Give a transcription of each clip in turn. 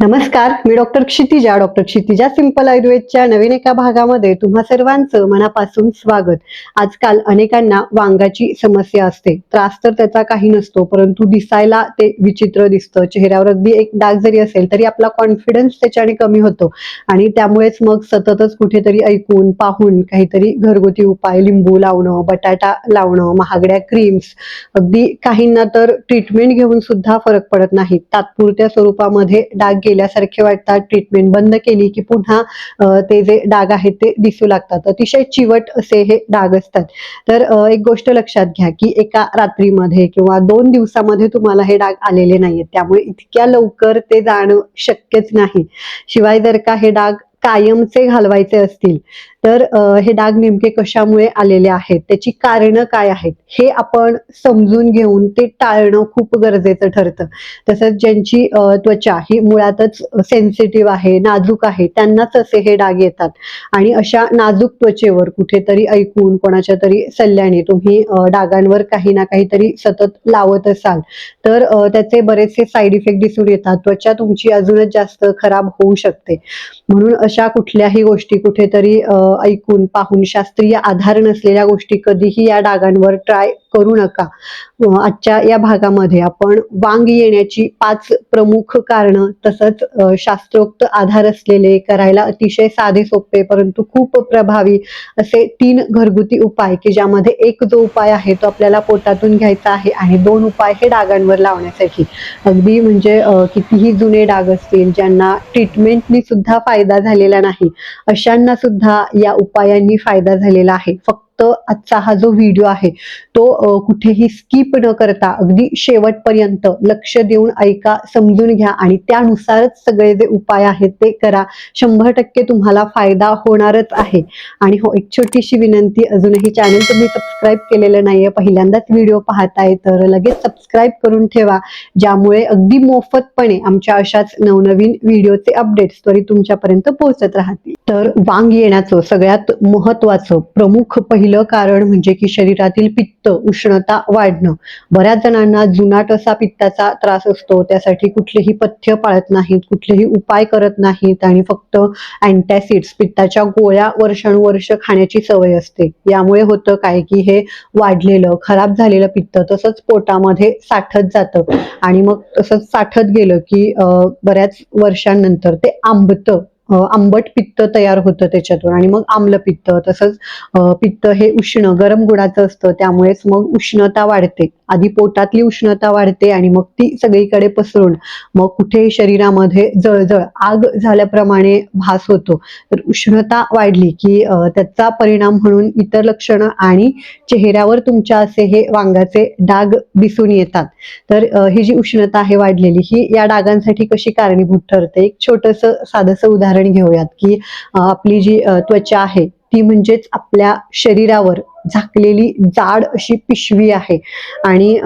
नमस्कार मी doctor Kshitija doctor Kshitija simple आयुर्वेदच्या नवीन एका भागामध्ये तुम्हा सर्वांचं मनापासून स्वागत. आजकाल अनेकांना वांगाची समस्या असते. त्रास तर त्याचा काही नसतो परंतु दिसायला ते विचित्र दिसतं. चेहऱ्यावर अगदी एक डाग जरी असेल तरी आपला कॉन्फिडन्स त्याच्याने कमी होतो. आणि त्यामुळेच मग सततच कुठेतरी ऐकून पाहून काहीतरी घरगुती उपाय लिंबू लावणं बटाटा लावणं महागड्या क्रीम्स अगदी काहींना तर ट्रीटमेंट घेऊन सुद्धा फरक पडत नाही. तात्पुरत्या स्वरूपामध्ये डाग केल्यासारखे वाटतात ट्रीटमेंट बंद केली की पुन्हा ते जे डाग आहेत ते दिसू लागतात. अतिशय चिवट असे हे डाग असतात. तर एक गोष्ट लक्षात घ्या की एका रात्रीमध्ये किंवा दोन दिवसामध्ये तुम्हाला हे डाग आलेले नाहीयेत. त्यामुळे इतक्या लवकर ते जाणं शक्यच नाही. शिवाय जर का हे डाग कायमचे घालवायचे असतील तर हे डाग नेमके कशामुळे आलेले आहेत? त्याची कारणं काय आहेत? हे आपण समजून घेऊन ते टाळणं खूप गरजेचं ठरतं. तसंच ज्यांची त्वचा ही मुळातच सेन्सिटिव्ह आहे नाजूक आहे त्यांनाच असे हे डाग येतात. आणि अशा नाजूक त्वचेवर कुठेतरी ऐकून कोणाच्या तरी सल्ल्याने तुम्ही डागांवर काही ना काहीतरी सतत लावत असाल तर त्याचे बरेचसे साईड इफेक्ट दिसून येतात. त्वचा तुमची अजूनच जास्त खराब होऊ शकते. म्हणून अशा कुठल्याही गोष्टी कुठेतरी अ, ऐकून पाहून शास्त्रीय आधार नसलेल्या गोष्टी कधीही या डागांवर ट्राय करू नका. आजच्या या भागामध्ये आपण वांग येण्याची पाच प्रमुख कारणं तसंच शास्त्रोक्त आधार असलेले करायला अतिशय साधे सोपे परंतु खूप प्रभावी असे तीन घरगुती उपाय की ज्यामध्ये एक जो उपाय आहे तो आपल्याला पोटातून घ्यायचा आहे आणि दोन उपाय हे डागांवर लावण्यासाठी. अगदी म्हणजे कितीही जुने डाग असतील ज्यांना ट्रीटमेंटनी सुद्धा फायदा झालेला नाही अशांना सुद्धा या उपायांनी फायदा झालेला आहे. फक्त आजचा हा जो व्हिडिओ आहे तो कुठेही स्किप न करता अगदी शेवटपर्यंत लक्ष देऊन ऐका समजून घ्या आणि त्यानुसारच सगळे जे उपाय आहेत ते करा. शंभर टक्के तुम्हाला फायदा होणारच आहे. आणि हो एक छोटीशी विनंती अजूनही चॅनल तुम्ही सबस्क्राईब केलेलं नाहीये पहिल्यांदाच व्हिडिओ पाहताय तर लगेच सबस्क्राईब करून ठेवा ज्यामुळे अगदी मोफतपणे आमच्या अशाच नवनवीन व्हिडिओचे अपडेट्स त्वरित तुमच्यापर्यंत पोहोचत राहतील. तर वांग येण्याचं सगळ्यात महत्वाचं प्रमुख पहिलं कारण म्हणजे की शरीरातील पित्त उष्णता वाढणं. बऱ्याच जणांना जुनाट असा पित्ताचा त्रास असतो त्यासाठी कुठलेही पथ्य पाळत नाहीत कुठलेही उपाय करत नाहीत आणि फक्त अँटॅसिड्स पित्ताच्या गोळ्या वर्षानुवर्ष खाण्याची सवय असते. यामुळे होतं काय की हे वाढलेलं खराब झालेलं पित्त तसंच पोटामध्ये साठत जातं. आणि मग तसंच साठत गेलं की बऱ्याच वर्षांनंतर ते आंबतं. आंबट पित्त तयार होतं त्याच्यातून. आणि मग आम्ल पित्त तसंच पित्त हे उष्ण गरम गुणाचं असतं. त्यामुळेच मग उष्णता वाढते. आधी पोटातली उष्णता वाढते आणि मग ती सगळीकडे पसरून मग कुठे शरीरामध्ये जळजळ आग झाल्याप्रमाणे भास होतो. तर उष्णता वाढली की त्याचा परिणाम म्हणून इतर लक्षणं आणि चेहऱ्यावर तुमच्या असे हे वांगाचे डाग दिसून येतात. तर ही जी उष्णता आहे वाढलेली ही या डागांसाठी कशी कारणीभूत ठरते? एक छोटस साधंसं उदाहरण घेऊयात की आपली जी त्वचा आहे ती म्हणजेच आपल्या शरीरावर झाकलेली जाड अशी पिशवी आहे. आणि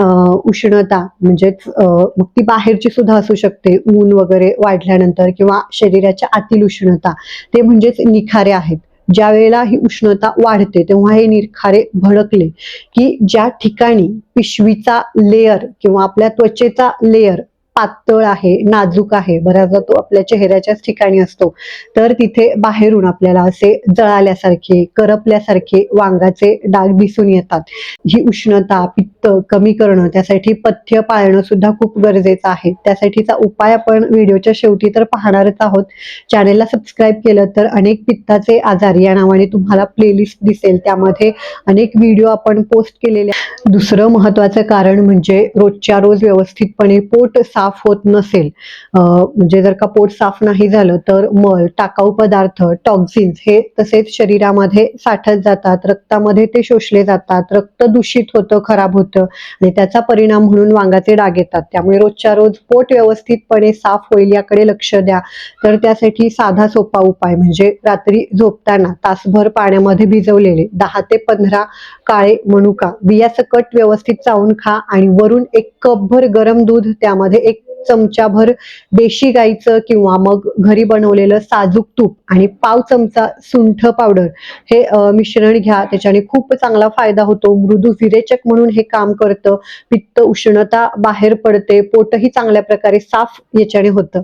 उष्णता म्हणजेच मग ती बाहेरची सुद्धा असू शकते. ऊन वगैरे वाढल्यानंतर किंवा शरीराच्या आतील उष्णता ते म्हणजेच निखारे आहेत. ज्या वेळेला ही उष्णता वाढते तेव्हा हे निरखारे भडकले की ज्या ठिकाणी पिशवीचा लेअर किंवा आपल्या त्वचेचा लेअर पातळ आहे नाजूक आहे. बऱ्याचदा तो आपल्या चेहऱ्याच्याच ठिकाणी असतो. तर तिथे बाहेरून आपल्याला असे जळाल्यासारखे करपल्यासारखे वांगाचे डाग दिसून येतात. ही उष्णता पित्त कमी करणं त्यासाठी पथ्य पाळणं सुद्धा खूप गरजेचं आहे. त्यासाठीचा उपाय आपण व्हिडिओच्या शेवटी तर पाहणारच आहोत. चॅनेलला सबस्क्राईब केलं तर अनेक पित्ताचे आजार या नावाने तुम्हाला प्लेलिस्ट दिसेल. त्यामध्ये अनेक व्हिडिओ आपण पोस्ट केलेले दुसरं महत्वाचं कारण म्हणजे रोजच्या रोज व्यवस्थितपणे पोट साफ होत नसेल. म्हणजे जर का पोट साफ नाही झालं तर मल टाकाऊ पदार्थ टॉक्झिन्स हे तसेच शरीरामध्ये साठत जातात. रक्तामध्ये ते शोषले जातात. रक्त दूषित होतं खराब होतं आणि त्याचा परिणाम म्हणून वांगाचे डाग येतात. त्यामुळे रोजच्या रोज पोट व्यवस्थितपणे साफ होईल याकडे लक्ष द्या. तर त्यासाठी साधा सोपा उपाय म्हणजे रात्री झोपताना तासभर पाण्यामध्ये भिजवलेले दहा ते पंधरा काळे मनुका बिया सकट व्यवस्थित चावून खा आणि वरून एक कपभर गरम दूध त्यामध्ये एक चमचाभर देशी गाईचं किंवा मग घरी बनवलेलं साजूक तूप आणि पाव चमचा सुंठ पावडर हे मिश्रण घ्या. त्याच्याने खूप चांगला फायदा होतो. मृदू विरेचक म्हणून हे काम करतं. पित्त उष्णता बाहेर पडते. पोटही चांगल्या प्रकारे साफ याच्याने होतं.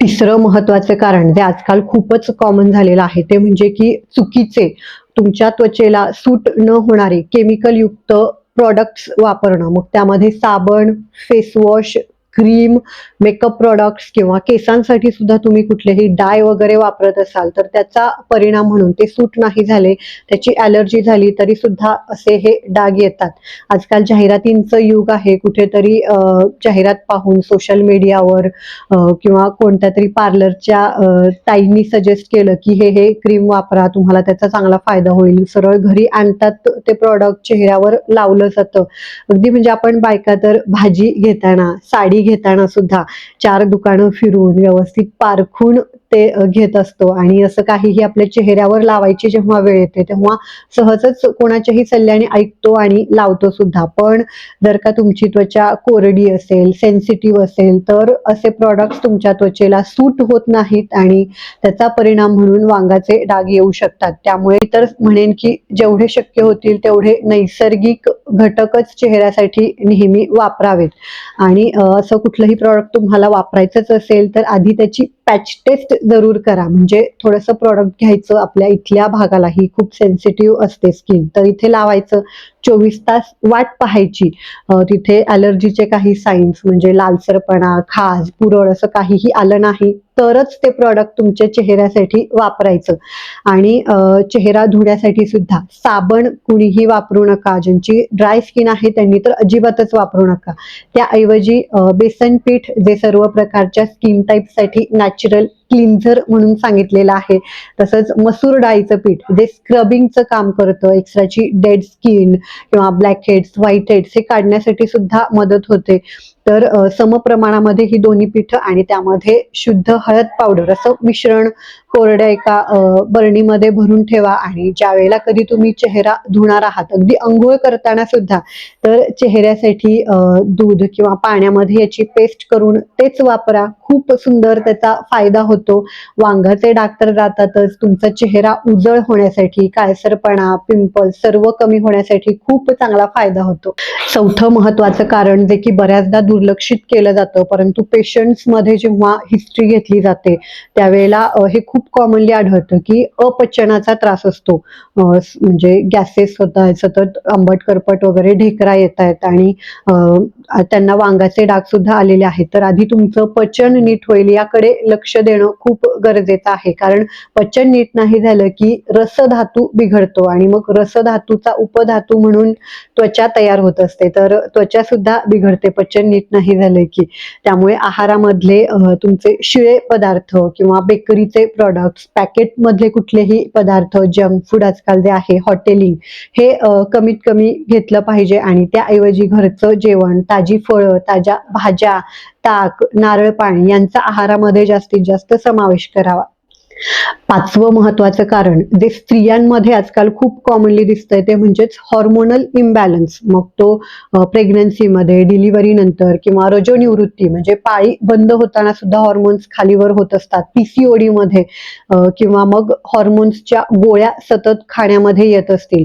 तिसरं महत्वाचं कारण जे आजकाल खूपच कॉमन झालेलं आहे ते म्हणजे की चुकीचे तुमच्या त्वचेला सूट न होणारे केमिकल युक्त प्रॉडक्ट्स वापरणं. मग त्यामध्ये साबण फेसवॉश क्रीम मेकअप प्रॉडक्ट्स किंवा केसांसाठी सुद्धा तुम्ही कुठलेही डाय वगैरे वापरत असाल तर त्याचा परिणाम म्हणून ते सूट नाही झाले त्याची ॲलर्जी झाली तरी सुद्धा असे हे डाग येतात. आजकाल जाहिरातींचं युग आहे कुठेतरी जाहिरात पाहून सोशल मीडियावर किंवा कोणत्या तरी पार्लरच्या ताईंनी सजेस्ट केलं की हे हे क्रीम वापरा तुम्हाला त्याचा चांगला फायदा होईल. सरळ घरी आणतात ते प्रॉडक्ट चेहऱ्यावर लावलं जातं. अगदी म्हणजे आपण बायका तर भाजी घेताना साडी घेताना सुद्धा चार दुकानं फिरून व्यवस्थित पारखून ते घेत असतो. आणि असं काहीही आपल्या चेहऱ्यावर लावायची जेव्हा वेळ येते तेव्हा सहजच कोणाच्याही सल्ल्याने ऐकतो आणि लावतो सुद्धा. पण जर का तुमची त्वचा कोरडी असेल सेन्सिटिव्ह असेल तर असे प्रॉडक्ट्स तुमच्या त्वचेला सूट होत नाहीत आणि त्याचा परिणाम म्हणून वांगाचे डाग येऊ शकतात. त्यामुळे तर म्हणेन की जेवढे शक्य होतील तेवढे नैसर्गिक घटकच चेहऱ्यासाठी नेहमी वापरावेत. आणि असं कुठलंही प्रॉडक्ट तुम्हाला वापरायचंच असेल तर आधी त्याची पॅच टेस्ट जरूर करा. म्हणजे थोडंसं प्रॉडक्ट घ्यायचं आपल्या इथल्या भागाला. ही खूप सेन्सिटिव्ह असते स्किन तर इथे लावायचं. चोवीस तास वाट पाहायची. तिथे ॲलर्जीचे काही साईन्स म्हणजे लालसरपणा खाज पुरळ असं काहीही आलं नाही तरच ते प्रॉडक्ट तुमच्या चेहऱ्यासाठी वापरायचं. आणि चेहरा धुण्यासाठी सुद्धा. साबण कुणीही वापरू नका. ज्यांची ड्राय स्किन आहे त्यांनी तर अजिबातच वापरू नका. त्याऐवजी बेसन पीठ जे सर्व प्रकारच्या स्किन टाईपसाठी नॅचरल क्लिन्झर म्हणून सांगितलेलं आहे तसंच मसूर डाळीचं पीठ जे स्क्रबिंगचं काम करतं एक्स्ट्राची डेड स्किन किंवा ब्लॅक हेड्स व्हाईट हेड्स हे काढण्यासाठी सुद्धा मदत होते. तर समप्रमाणामध्ये ही दोन्ही पिठं आणि त्यामध्ये शुद्ध हळद पावडर असं मिश्रण कोरड्या एका बरणीमध्ये भरून ठेवा आणि ज्या वेळेला कधी तुम्ही चेहरा धुणार आहात अगदी अंघोळ करताना सुद्धा तर चेहऱ्यासाठी दूध किंवा पाण्यामध्ये याची पेस्ट करून तेच वापरा. खूप सुंदर त्याचा फायदा होतो. वांगाचे डाग तर जातातच तुमचा चेहरा उजळ होण्यासाठी काळसरपणा पिंपल सर्व कमी होण्यासाठी खूप चांगला फायदा होतो. चौथं महत्वाचं कारण जे की बऱ्याचदा दुर्लक्षित केलं जातं. परंतु पेशंट्समध्ये जेव्हा हिस्ट्री घेतली जाते त्यावेळेला हे खूप कॉमनली आढळतं की अपचनाचा त्रास असतो. म्हणजे गॅसेस होत आहेत सतत आंबट करपट वगैरे ढेकरा येत आहेत आणि त्यांना वांगाचे डाग सुद्धा आलेले आहेत. तर आधी तुमचं पचन नीट होईल याकडे लक्ष देणं खूप गरजेचं आहे. कारण पचन नीट नाही झालं की रसधातू बिघडतो आणि मग रसधातूचा उपधातू म्हणून त्वचा तयार होत असते. तर त्वचा सुद्धा बिघडते पचन नीट नाही झालंय की. त्यामुळे आहारामधले तुमचे शिळे पदार्थ किंवा बेकरीचे प्रॉडक्ट्स पॅकेटमधले कुठलेही पदार्थ जंक फूड आजकाल जे आहे हॉटेलिंग हे कमीत कमी घेतलं पाहिजे आणि त्याऐवजी घरचं जेवण ताजी फळं ताज्या भाज्या ताक नारळ पाणी यांचा आहारामध्ये जास्तीत जास्त समावेश करावा. पाचवं महत्वाचं कारण जे स्त्रियांमध्ये आजकाल खूप कॉमनली दिसतंय ते म्हणजेच हॉर्मोनल इम्बॅलन्स मग तो प्रेग्नन्सीमध्ये डिलिव्हरी नंतर किंवा रजोनिवृत्ती म्हणजे पाळी बंद होताना सुद्धा हॉर्मोन्स खालीवर होत असतात. पीसीओडी मध्ये किंवा मग हॉर्मोन्सच्या गोळ्या सतत खाण्यामध्ये येत असतील.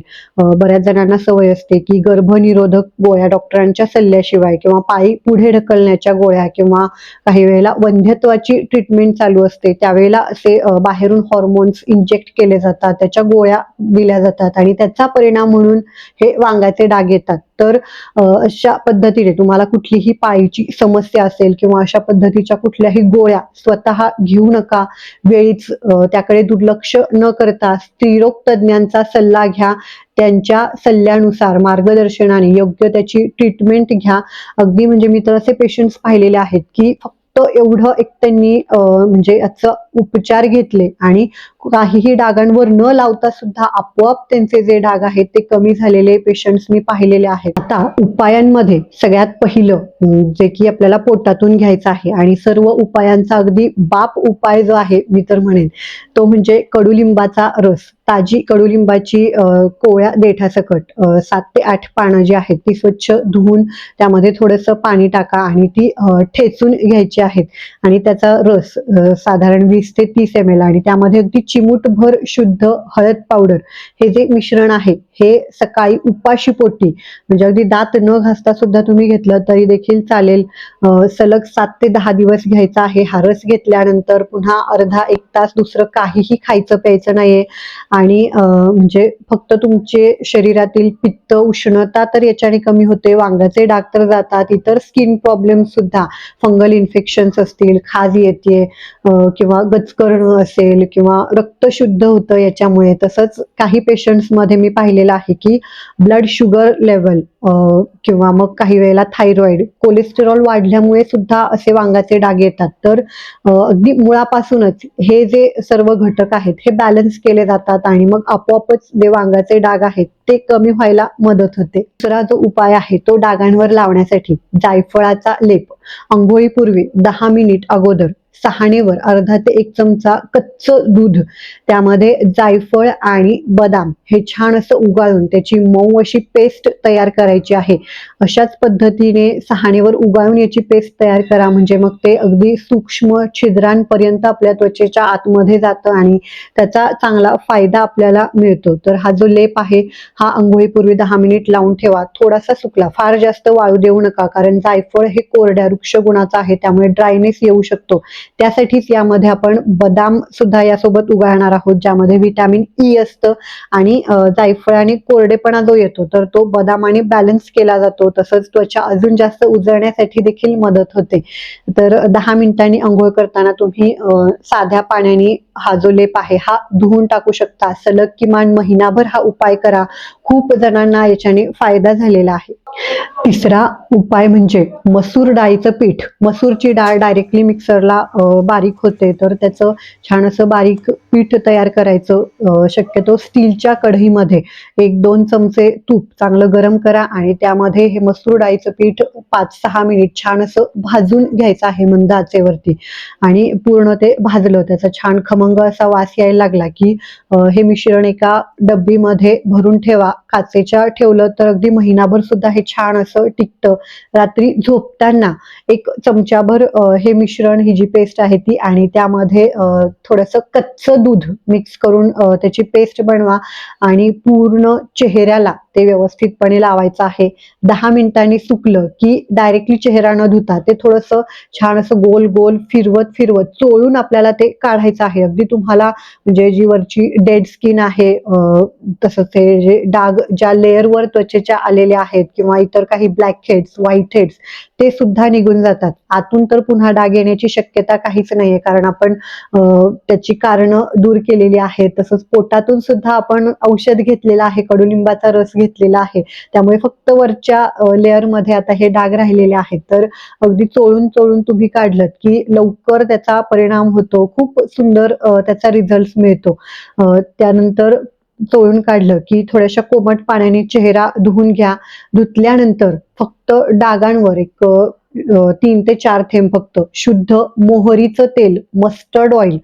बऱ्याच जणांना सवय असते की गर्भनिरोधक गोळ्या डॉक्टरांच्या सल्ल्याशिवाय किंवा पाळी पुढे ढकलण्याच्या गोळ्या किंवा काही वेळेला वंध्यत्वाची ट्रीटमेंट चालू असते. त्यावेळेला असे बाहेरून हॉर्मोन्स इंजेक्ट केले जातात त्याच्या गोळ्या दिल्या जातात आणि त्याचा परिणाम म्हणून हे वांग्याचे डाग येतात. तर अशा पद्धतीने तुम्हाला कुठलीही पायीची समस्या असेल किंवा अशा पद्धतीच्या कुठल्याही गोळ्या स्वतः घेऊ नका. वेळीच त्याकडे दुर्लक्ष न करता स्त्रीरोग तज्ज्ञांचा सल्ला घ्या. त्यांच्या सल्ल्यानुसार मार्गदर्शनाने योग्य त्याची ट्रीटमेंट घ्या. अगदी म्हणजे मी तर असे पेशंट्स पाहिलेले आहेत की फक्त एवढं एक त्यांनी म्हणजे याचं उपचार घेतले आणि काहीही डागांवर न लावता सुद्धा आपोआप त्यांचे जे डाग आहेत ते कमी झालेले पेशंट्स मी पाहिलेले आहेत. आता उपायांमध्ये सगळ्यात पहिलं जे की आपल्याला पोटातून घ्यायचं आहे आणि सर्व उपायांचा अगदी बाप उपाय जो आहे मी तर म्हणेन तो म्हणजे कडुलिंबाचा रस. ताजी कडुलिंबाची कोळ्या देठासकट सात ते आठ पानं जी आहेत ती स्वच्छ धुवून त्यामध्ये थोडंसं पाणी टाका आणि ती ठेचून घ्यायची आहेत. आणि त्याचा रस साधारण वीस ते तीस एम एल आणि त्यामध्ये अगदी चिमूटभर शुद्ध हळद पावडर हे जे मिश्रण आहे हे सकाळी उपाशी पोटी. म्हणजे अगदी दात न घासता सुद्धा तुम्ही घेतलं तरी देखील चालेल. सलग सात ते दहा दिवस घ्यायचा आहे. हा रस घेतल्यानंतर पुन्हा अर्धा एक तास दुसरं काहीही खायचं प्यायचं नाहीये. आणि म्हणजे फक्त तुमचे शरीरातील पित्त उष्णता तर याच्याने कमी होते. वांग्याचे डाग तर जातात. इतर स्किन प्रॉब्लेम सुद्धा. फंगल इन्फेक्शन्स असतील खाज येते किंवा गचकरणं असेल किंवा रक्त शुद्ध होतं याच्यामुळे. तसंच काही पेशंट्समध्ये मी पाहिलेलं आहे की ब्लड शुगर लेवल किंवा मग काही वेळेला थायरॉइड कोलेस्टेरॉल वाढल्यामुळे सुद्धा असे वांगाचे डाग येतात. तर अगदी मुळापासूनच हे जे सर्व घटक आहेत हे बॅलन्स केले जातात आणि मग आपोआपच जे वांगाचे डाग आहेत ते कमी व्हायला मदत होते. दुसरा जो उपाय आहे तो डागांवर लावण्यासाठी जायफळाचा लेप. आंघोळीपूर्वी दहा मिनिट अगोदर सहाणेवर अर्धा ते एक चमचा कच्च दूध त्यामध्ये जायफळ आणि बदाम हे छान असं उगाळून त्याची मऊ अशी पेस्ट तयार करायची आहे. अशाच पद्धतीने सहाणेवर उगाळून याची पेस्ट तयार करा म्हणजे मग ते अगदी सूक्ष्म छिद्रांपर्यंत आपल्या त्वचेच्या आतमध्ये जातं आणि त्याचा चांगला फायदा आपल्याला मिळतो. तर हा जो लेप आहे हा आंघोळीपूर्वी दहा मिनिट लावून ठेवा. थोडासा सुकला. फार जास्त वाळू देऊ नका कारण जायफळ हे कोरड्या वृक्ष गुणाचं आहे त्यामुळे ड्रायनेस येऊ शकतो. त्यासाठीच यामध्ये आपण बदाम सुद्धा यासोबत उगाळणार आहोत ज्यामध्ये व्हिटॅमिन ई e असतं आणि जायफळ जायफळाने कोरडेपणा जो येतो तर तो बदामाने बॅलन्स केला जातो. तसंच त्वचा अजून जास्त उजळण्यासाठी देखील मदत होते. तर दहा मिनिटांनी आंघोळ करताना तुम्ही साध्या पाण्याने हा जो लेप आहे हा धुवून टाकू शकता. सलग किमान महिनाभर हा उपाय करा. खूप जणांना याच्याने फायदा झालेला आहे. तिसरा उपाय म्हणजे मसूर डाळीचं पीठ. मसूरची डाळ डायरेक्टली मिक्सरला बारीक होते. तर त्याचं छान असं बारीक पीठ तयार करायचं शक्यतो स्टीलच्या कढईमध्ये. एक दोन चमचे तूप चांगलं गरम करा आणि त्यामध्ये हे मसूर डाळीचं पीठ पाच सहा मिनिट छान असं भाजून घ्यायचं आहे मंद आचेवरती आणि पूर्ण ते भाजलं. त्याचा छान खमंग असा वास यायला लागला की हे मिश्रण एका डब्बीमध्ये भरून ठेवा. काचेच्या ठेवलं तर अगदी महिनाभर सुद्धा हे छान असं टिकतं. रात्री झोपताना एक चमचाभर हे मिश्रण ही जी पेस्ट आहे ती आणि त्यामध्ये अ, थोडंसं कच्चं दूध मिक्स करून त्याची पेस्ट बनवा आणि पूर्ण चेहऱ्याला ते व्यवस्थितपणे लावायचं आहे. दहा मिनिटांनी सुकलं की डायरेक्टली चेहरा न धुता ते थोडंसं छान असं गोल गोल फिरवत फिरवत चोळून आपल्याला ते काढायचं आहे. अगदी तुम्हाला म्हणजे जी वरची डेड स्किन आहे तसंच ते जे डाग ज्या लेअरवर त्वचेच्या आलेले आहेत किंवा इतर काही ब्लॅक हेड्स व्हाईट हेड्स ते सुद्धा निघून जातात. आतून तर पुन्हा डाग येण्याची शक्यता काहीच नाहीये कारण आपण त्याची कारणं दूर केलेली आहेत. तसंच पोटातून सुद्धा आपण औषध घेतलेलं आहे कडुलिंबाचा रस घेतलेला आहे. त्यामुळे फक्त वरच्या लेअरमध्ये आता हे डाग राहिलेले आहेत. तर अगदी चोळून चोळून तुम्ही काढलं की लवकर त्याचा परिणाम होतो. खूप सुंदर त्याचा रिझल्ट मिळतो. त्यानंतर चोळून काढलं की थोड्याशा कोमट पाण्याने चेहरा धुवून घ्या. धुतल्यानंतर फक्त डागांवर एक तीन ते चार थेंब फक्त शुद्ध मोहरीचं तेल मस्टर्ड ऑइल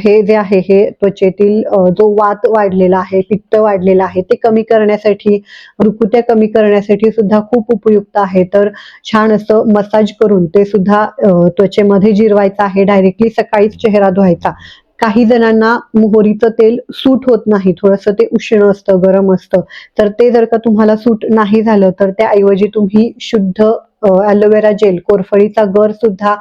हे जे आहे हे त्वचेतील जो वात वाढलेला आहे पित्त वाढलेला आहे ते कमी करण्यासाठी रुकुत्या कमी करण्यासाठी सुद्धा खूप उपयुक्त आहे. तर छान असं मसाज करून ते सुद्धा त्वचेमध्ये जिरवायचं आहे. डायरेक्टली सकाळीच चेहरा धुवायचा. काही जणांना मोहरीचं तेल सूट होत नाही. थोडंसं ते उष्ण असतं गरम असतं. तर ते जर का तुम्हाला सूट नाही झालं तर त्याऐवजी तुम्ही शुद्ध ॲलोवेरा जेल कोरफडीचा गर सुद्धा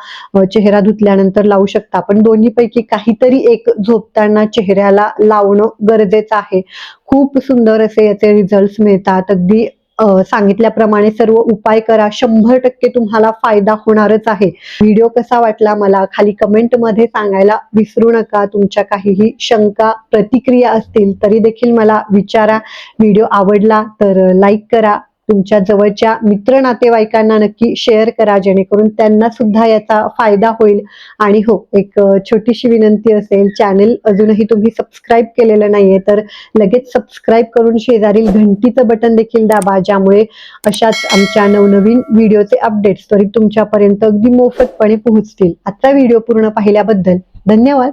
चेहरा धुतल्यानंतर लावू शकता. पण दोन्हीपैकी काहीतरी एक झोपताना चेहऱ्याला लावणं गरजेचं आहे. खूप सुंदर असे याचे रिझल्ट मिळतात. अगदी सांगितल्याप्रमाणे सर्व उपाय करा. शंभर टक्के तुम्हाला फायदा होणारच आहे. व्हिडिओ कसा वाटला मला खाली कमेंटमध्ये सांगायला विसरू नका. तुमच्या काहीही शंका प्रतिक्रिया असतील तरी देखील मला विचारा. व्हिडिओ आवडला तर लाईक करा. तुमच्या जवळच्या मित्र नातेवाईकांना नक्की शेअर करा जेणेकरून त्यांना सुद्धा याचा फायदा होईल. आणि हो एक छोटीशी विनंती असेल चॅनल अजूनही तुम्ही सबस्क्राईब केलेलं नाहीये तर लगेच सबस्क्राईब करून शेजारील घंटीचं बटन देखील दाबा ज्यामुळे अशाच आमच्या नवनवीन व्हिडिओचे अपडेट्स त्वरित तुमच्यापर्यंत अगदी मोफतपणे पोहोचतील. आजचा व्हिडिओ पूर्ण पाहिल्याबद्दल धन्यवाद.